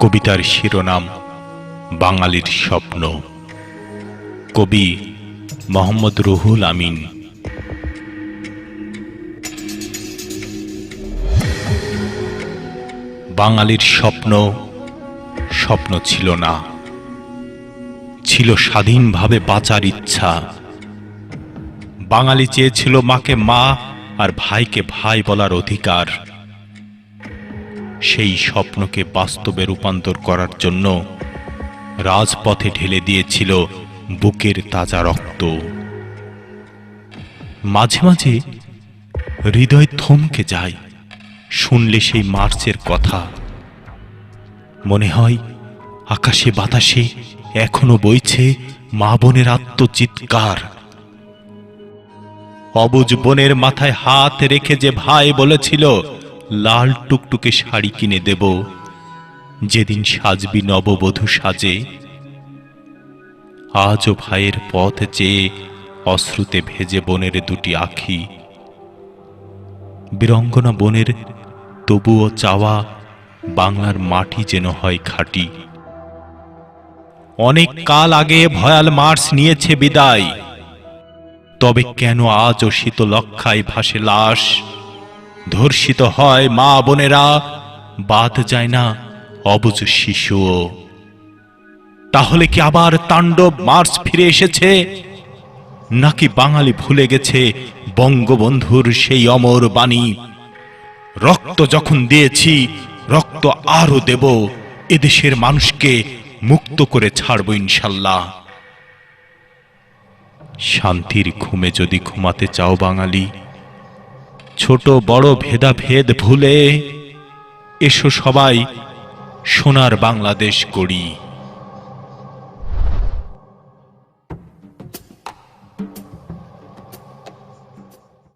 কবিতার শিরোনাম, বাঙালির স্বপ্ন। কবি মোহাম্মদ রুহুল আমিন। বাঙালির স্বপ্ন স্বপ্ন ছিল না। ছিল স্বাধীনভাবে বাঁচার ইচ্ছা। বাঙালি চেয়েছিল মাকে মা আর ভাইকে ভাই বলার অধিকার। সেই স্বপ্নকে বাস্তবে রূপান্তর করার জন্য রাজপথে ঢেলে দিয়েছিল বুকের তাজা রক্ত। মাঝে মাঝে হৃদয় থমকে যায়, শুনলে সেই মার্চের কথা। মনে হয়, আকাশে বাতাসে এখনও বইছে মা বোনের আত্মচিৎকার। অবুজ বোনের মাথায় হাত রেখে যে ভাই বলেছিল, লাল টুকটুকে শাড়ি কিনে দেব। যেদিন সাজবি নববধূ সাজে, আজও ভাইয়ের পথ চেয়ে অশ্রুতে ভেজে বনের দুটি আখি। বীরঙ্গনা বনের তবুও চাওয়া বাংলার মাটি যেন হয় খাঁটি। অনেক কাল আগে ভয়াল মার্চ নিয়েছে বিদায়। তবে কেন আজও শীতলক্ষায় ভাসে লাশ? ধর্ষিত হয় মা বোনেরা, বাদ যায় না অবুজ শিশুও। তাহলে কি আবার তাণ্ডব মার্চ ফিরে এসেছে? নাকি বাঙালি ভুলে গেছে বঙ্গবন্ধুর সেই অমর বাণী? রক্ত যখন দিয়েছি, রক্ত আরও দেব, এদেশের মানুষকে মুক্ত করে ছাড়ব ইনশাল্লাহ। শান্তির ঘুমে যদি ঘুমাতে চাও বাঙালি, ছোট বড় ভেদাভেদ ভুলে এসো সবাই সোনার বাংলাদেশ করি